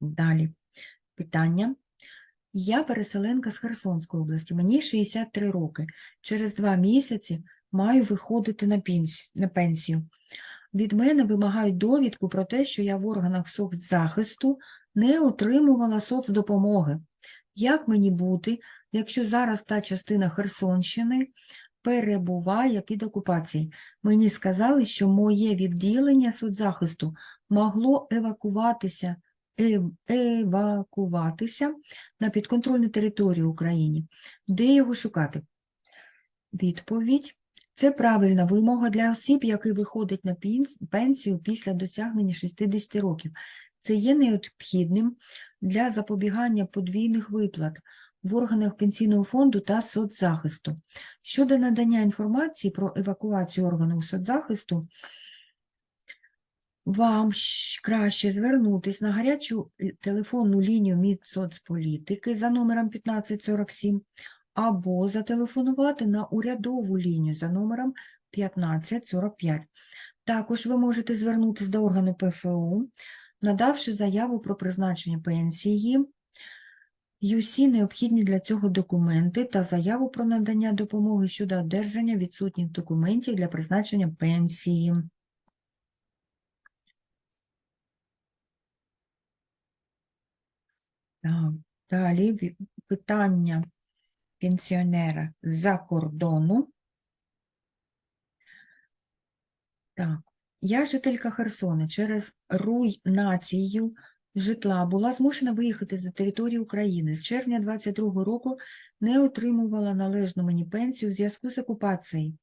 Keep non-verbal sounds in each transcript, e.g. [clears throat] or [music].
Далі. Питання. Я переселенка з Херсонської області, мені 63 роки. Через два місяці маю виходити на, пенс- на пенсію. Від мене вимагають довідку про те, що я в органах соцзахисту не отримувала соцдопомоги. Як мені бути, якщо зараз та частина Херсонщини перебуває під окупацією? Мені сказали, що моє відділення соцзахисту могло евакуватися, ев- евакуватися на підконтрольну територію України. Де його шукати? Відповідь. Це правильна вимога для осіб, які виходять на пенсію після досягнення 60 років. Це є необхідним для запобігання подвійних виплат в органах пенсійного фонду та соцзахисту. Щодо надання інформації про евакуацію органів соцзахисту, вам краще звернутись на гарячу телефонну лінію Мінсоцполітики за номером 1547 або зателефонувати на урядову лінію за номером 1545. Також ви можете звернутися до органу ПФУ, надавши заяву про призначення пенсії, ЮСі необхідні для цього документи та заяву про надання допомоги щодо одержання відсутніх документів для призначення пенсії. Так, далі питання пенсіонера з-за кордону. Так, я жителька Херсона через руйнацію житла була змушена виїхати за територію України. З червня 22 року не отримувала належну мені пенсію в зв'язку з окупацією,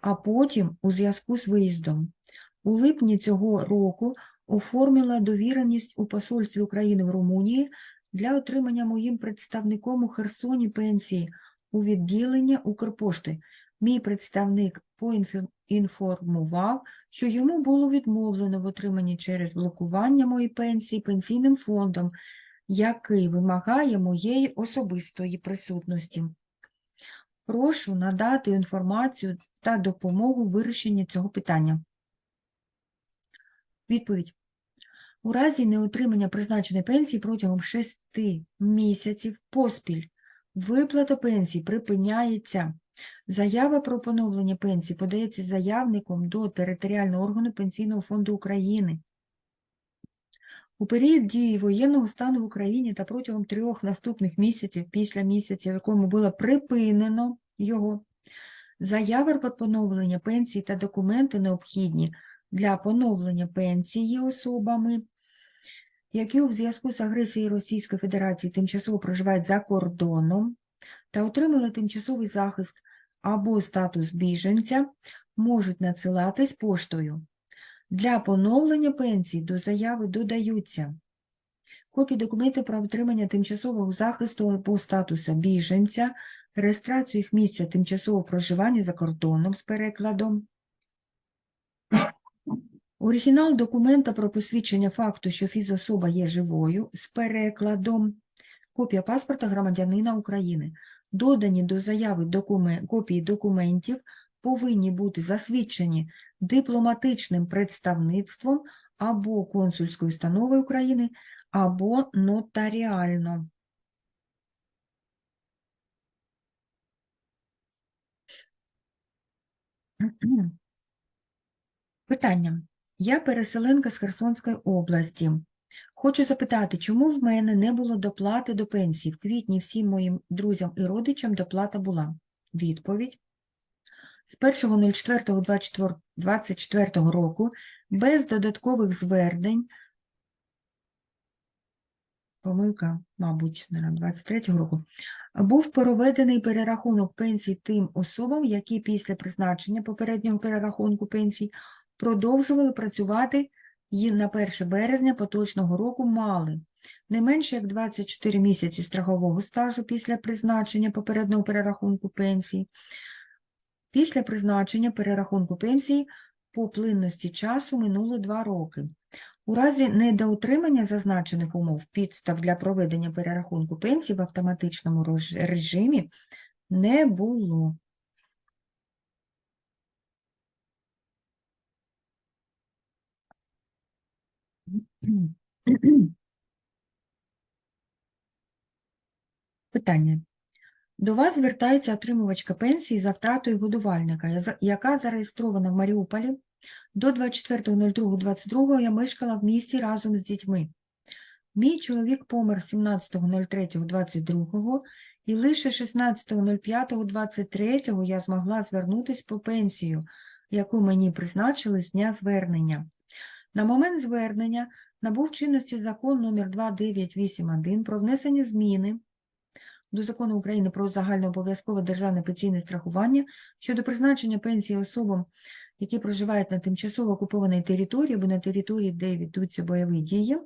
а потім у зв'язку з виїздом. У липні цього року оформила довіреність у посольстві України в Румунії для отримання моїм представником у Херсоні пенсії у відділення Укрпошти. Мій представник поінформував, що йому було відмовлено в отриманні через блокування моєї пенсії пенсійним фондом, який вимагає моєї особистої присутності. Прошу надати інформацію та допомогу в вирішенні цього питання. Відповідь. У разі неотримання призначеної пенсії протягом 6 місяців поспіль виплата пенсії припиняється. Заява про поновлення пенсії подається заявником до територіального органу Пенсійного фонду України. У період дії воєнного стану в Україні та протягом трьох наступних місяців після місяця, в якому було припинено його, заява про поновлення пенсії та документи необхідні для поновлення пенсії особами, які у зв'язку з агресією Російської Федерації тимчасово проживають за кордоном та отримали тимчасовий захист або статус біженця, можуть надсилатись поштою. Для поновлення пенсії до заяви додаються копії документів про отримання тимчасового захисту або статусу біженця, реєстрацію їх місця тимчасового проживання за кордоном з перекладом, Оригінал документа про посвідчення факту, що фізособа є живою з перекладом, копія паспорта громадянина України. Додані до заяви докумен... копії документів повинні бути засвідчені дипломатичним представництвом або консульською установою України, або нотаріально. Питання. Я переселенка з Херсонської області. Хочу запитати, чому в мене не було доплати до пенсії? В квітні всім моїм друзям і родичам доплата була. Відповідь. З 1.04.24 року без додаткових звернень, помилка, мабуть, на 23 року, був проведений перерахунок пенсій тим особам, які після призначення попереднього перерахунку пенсій продовжували працювати і на 1 березня поточного року мали не менше як 24 місяці страхового стажу після призначення попереднього перерахунку пенсії. Після призначення перерахунку пенсії по плинності часу минуло 2 роки. У разі недоотримання зазначених умов підстав для проведення перерахунку пенсії в автоматичному режимі не було. [clears throat] Питання. До вас звертається отримувачка пенсії за втратою годувальника, яка зареєстрована в Маріуполі. До 24.02.22 я мешкала в місті разом з дітьми. Мій чоловік помер 17.03.22 і лише 16.05.23 я змогла звернутися по пенсію, яку мені призначили з дня звернення. На момент звернення набув чинності закон номер 2981 про внесення зміни до Закону України про загальнообов'язкове державне пенсійне страхування щодо призначення пенсії особам, які проживають на тимчасово окупованій території або на території, де ведуться бойові дії.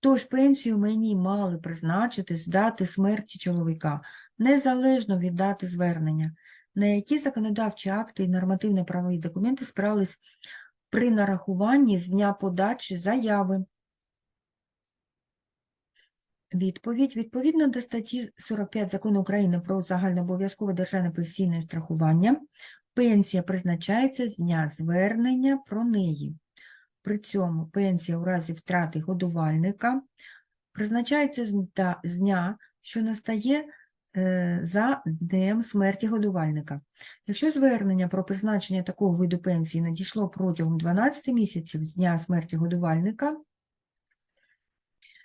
Тож пенсію мені мали призначити з дати смерті чоловіка, незалежно від дати звернення, на які законодавчі акти і нормативно-правові документи спирались при нарахуванні з дня подачі заяви. Відповідь. Відповідно до статті 45 Закону України про загальнообов'язкове державне пенсійне страхування, пенсія призначається з дня звернення про неї. При цьому пенсія у разі втрати годувальника призначається з дня, що настає за днем смерті годувальника. Якщо звернення про призначення такого виду пенсії надійшло протягом 12 місяців з дня смерті годувальника,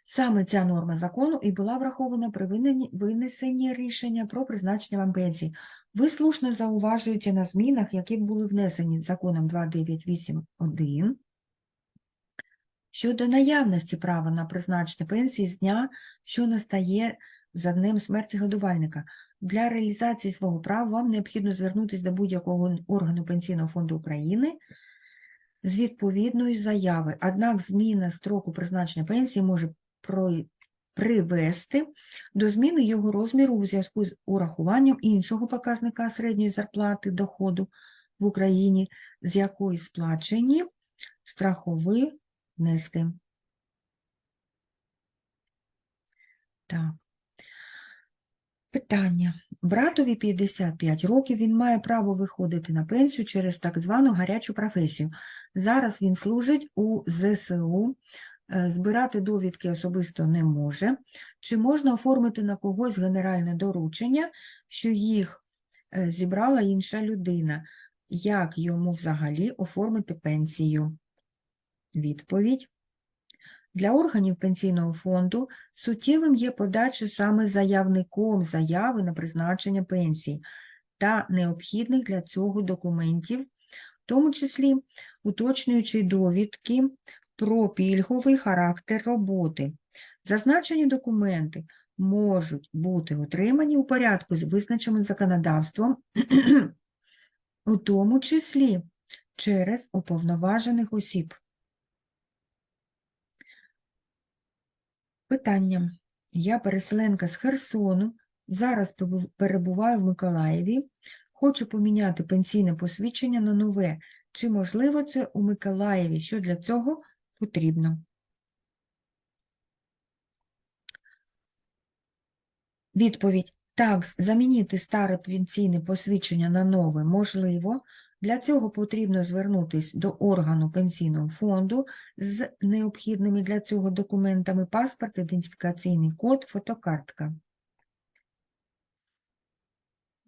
Саме ця норма закону і була врахована при винесенні рішення про призначення вам пенсії. Ви слушно зауважуєте на змінах, які були внесені законом 2981 щодо наявності права на призначення пенсії з дня, що настає за днем смерті годувальника. Для реалізації свого права вам необхідно звернутися до будь-якого органу Пенсійного фонду України з відповідної заяви. Однак зміна строку призначення пенсії може привести до зміни його розміру у зв'язку з урахуванням іншого показника середньої зарплати доходу в Україні, з якої сплачені страхові внески. Так. Питання. Братові 55 років, він має право виходити на пенсію через так звану гарячу професію. Зараз він служить у ЗСУ, е, збирати довідки особисто не може. Чи можна оформити на когось генеральне доручення, що їх е, зібрала інша людина? Як йому взагалі оформити пенсію? Відповідь. Для органів пенсійного фонду суттєвим є подача саме заявником заяви на призначення пенсії та необхідних для цього документів, в тому числі уточнюючи довідки про пільговий характер роботи. Зазначені документи можуть бути отримані у порядку з визначеним законодавством, [clears throat] у тому числі через уповноважених осіб. Питання. Я переселенка з Херсону, зараз перебуваю в Миколаєві, хочу поміняти пенсійне посвідчення на нове. Чи можливо це у Миколаєві? Що для цього потрібно? Відповідь. Так, замінити старе пенсійне посвідчення на нове можливо. Для цього потрібно звернутися до органу пенсійного фонду з необхідними для цього документами паспорт, ідентифікаційний код, фотокартка.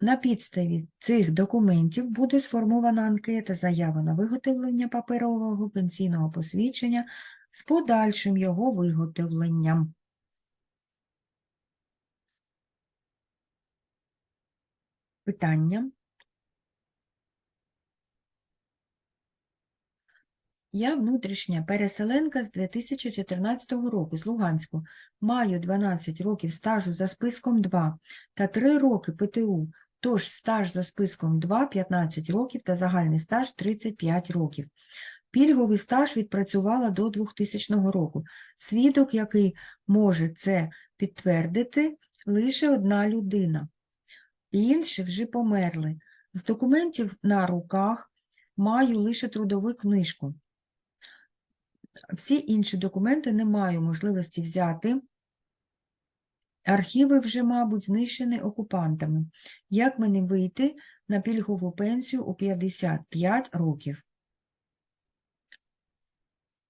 На підставі цих документів буде сформована анкета заяви на виготовлення паперового пенсійного посвідчення з подальшим його виготовленням. Питання. Я внутрішня переселенка з 2014 року з Луганську. Маю 12 років стажу за списком 2 та 3 роки ПТУ. Тож стаж за списком 2 – 15 років та загальний стаж 35 років. Пільговий стаж відпрацювала до 2000 року. Свідок, який може це підтвердити, лише одна людина. Інші вже померли. З документів на руках маю лише трудову книжку. Всі інші документи не маю можливості взяти. Архіви вже, мабуть, знищені окупантами. Як мені вийти на пільгову пенсію у 55 років?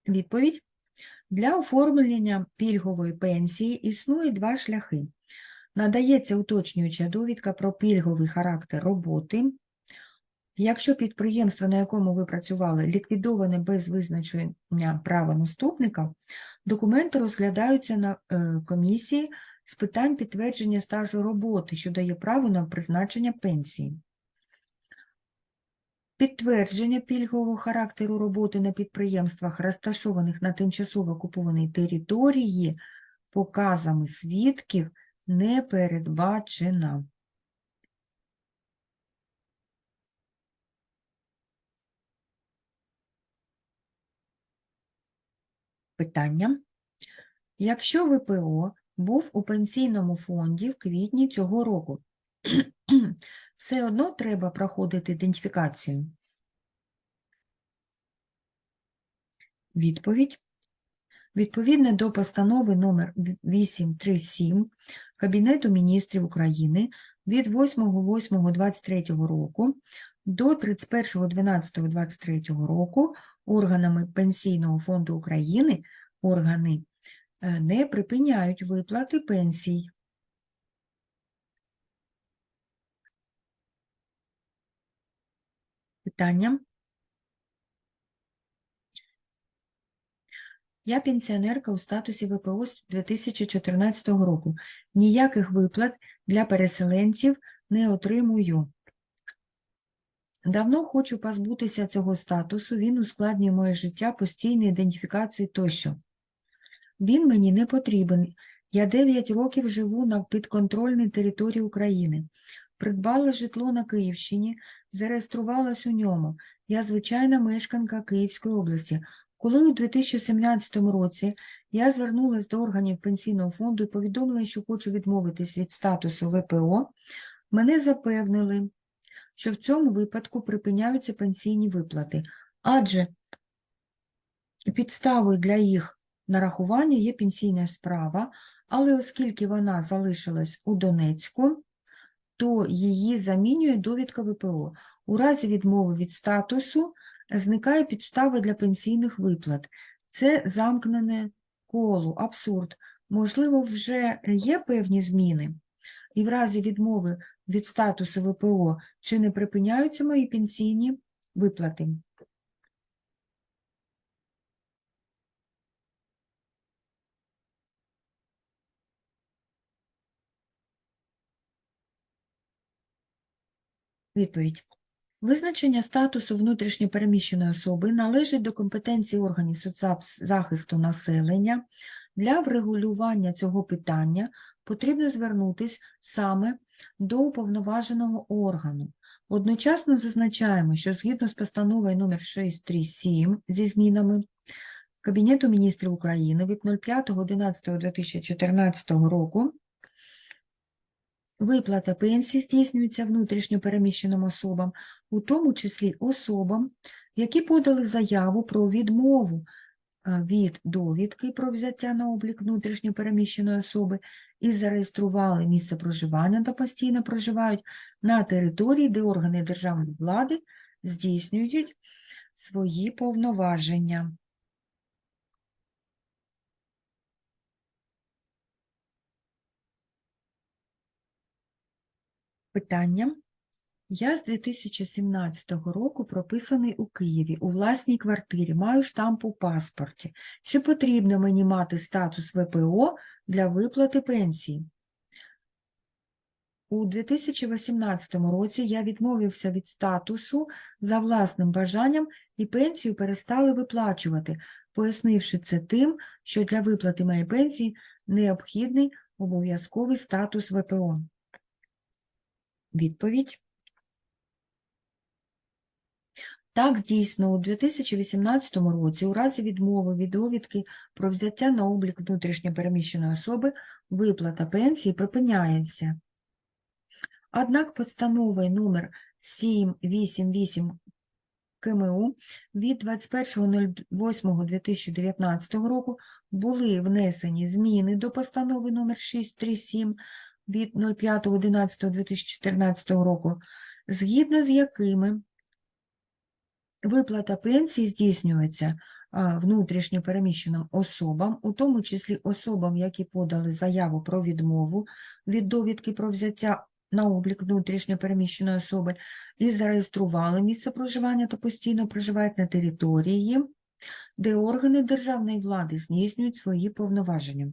Відповідь. Для оформлення пільгової пенсії існує два шляхи. Надається уточнююча довідка про пільговий характер роботи. Якщо підприємство, на якому ви працювали, ліквідоване без визначення права наступника, документи розглядаються на е, комісії з питань підтвердження стажу роботи, що дає право на призначення пенсії. Підтвердження пільгового характеру роботи на підприємствах, розташованих на тимчасово окупованій території, показами свідків не передбачена. Питання. Якщо ВПО був у пенсійному фонді в квітні цього року, [clears throat] все одно треба проходити ідентифікацію. Відповідь. Відповідно до постанови номер 837 Кабінету міністрів України від 8.8.23 року до 31.12.23 року органами Пенсійного фонду України органи е, не припиняють виплати пенсій. Питання. Я пенсіонерка у статусі ВПО з 2014 року. Ніяких виплат для переселенців не отримую. Давно хочу позбутися цього статусу, він ускладнює моє життя, постійну ідентифікацію тощо. Він мені не потрібен. Я 9 років живу на підконтрольній території України. Придбала житло на Київщині, зареєструвалась у ньому. Я звичайна мешканка Київської області. Коли у 2017 році я звернулася до органів пенсійного фонду і повідомила, що хочу відмовитись від статусу ВПО, мене запевнили, що в цьому випадку припиняються пенсійні виплати, адже підставою для їх нарахування є пенсійна справа, але оскільки вона залишилась у Донецьку, то її замінює довідка ВПО. У разі відмови від статусу зникає підстава для пенсійних виплат. Це замкнене коло, абсурд. Можливо, вже є певні зміни, і в разі відмови від статусу ВПО чи не припиняються мої пенсійні виплати? Відповідь. Визначення статусу внутрішньопереміщеної особи належить до компетенції органів соцзахисту населення. Для врегулювання цього питання потрібно звернутися саме до уповноваженого органу. Одночасно зазначаємо, що згідно з постановою номер 637 зі змінами Кабінету міністрів України від 05.11.2014 року Виплата пенсій здійснюється внутрішньо переміщеним особам, у тому числі особам, які подали заяву про відмову від довідки про взяття на облік внутрішньо переміщеної особи і зареєстрували місце проживання та постійно проживають на території, де органи державної влади здійснюють свої повноваження. Питання. Я з 2017 року прописаний у Києві у власній квартирі, маю штамп у паспорті. Чи потрібно мені мати статус ВПО для виплати пенсії? У 2018 році я відмовився від статусу за власним бажанням і пенсію перестали виплачувати, пояснивши це тим, що для виплати моєї пенсії необхідний обов'язковий статус ВПО. Відповідь. Так, дійсно, у 2018 році у разі відмови від довідки про взяття на облік внутрішньопереміщеної особи виплата пенсії припиняється. Однак постановою номер 788 КМУ від 21.08.2019 року були внесені зміни до постанови номер 637 від 05.11.2014 року, згідно з якими виплата пенсії здійснюється а, внутрішньо переміщеним особам, у тому числі особам, які подали заяву про відмову від довідки про взяття на облік внутрішньо переміщеної особи і зареєстрували місце проживання та постійно проживають на території, де органи державної влади здійснюють свої повноваження.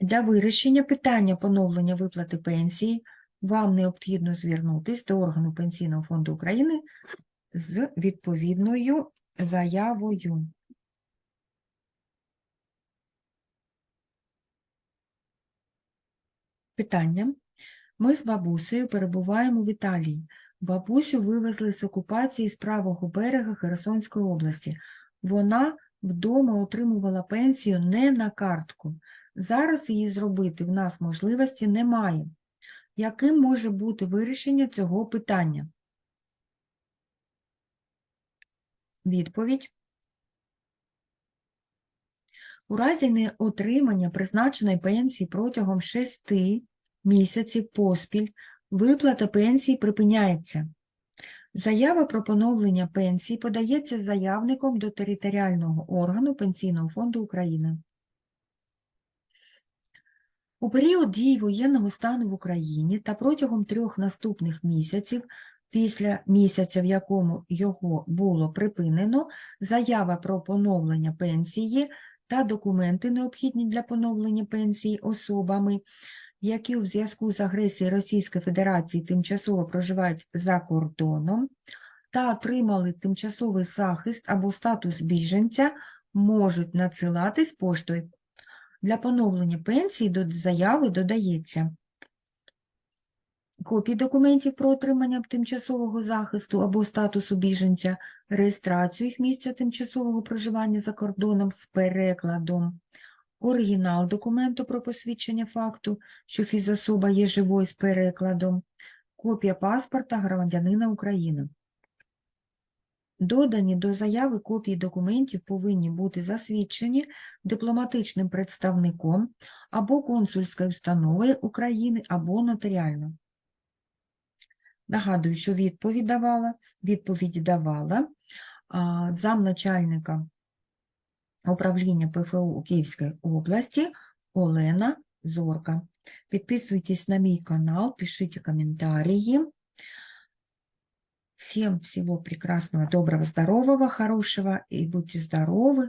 Для вирішення питання поновлення виплати пенсії вам необхідно звернутися до органу Пенсійного фонду України з відповідною заявою. Питання. Ми з бабусею перебуваємо в Італії. Бабусю вивезли з окупації з правого берега Херсонської області. Вона вдома отримувала пенсію не на картку. Зараз її зробити в нас можливості немає. Яким може бути вирішення цього питання? Відповідь. У разі неотримання призначеної пенсії протягом 6 місяців поспіль виплата пенсії припиняється. Заява про поновлення пенсії подається заявником до територіального органу Пенсійного фонду України. У період дії воєнного стану в Україні та протягом трьох наступних місяців, після місяця, в якому його було припинено, заява про поновлення пенсії та документи, необхідні для поновлення пенсії особами, які у зв'язку з агресією Російської Федерації тимчасово проживають за кордоном та отримали тимчасовий захист або статус біженця, можуть надсилатись поштою. Для поновлення пенсії до заяви додається копії документів про отримання тимчасового захисту або статусу біженця, реєстрацію їх місця тимчасового проживання за кордоном з перекладом, оригінал документу про посвідчення факту, що фізособа є живою з перекладом, копія паспорта громадянина України. Додані до заяви копії документів повинні бути засвідчені дипломатичним представником або консульською установою України або нотаріально. Нагадую, що відповідь давала, відповідь давала замначальника управління ПФУ у Київській області Олена Зорка. Підписуйтесь на мій канал, пишите комментарии. Всем всего прекрасного, доброго, здорового, хорошего и будьте здоровы,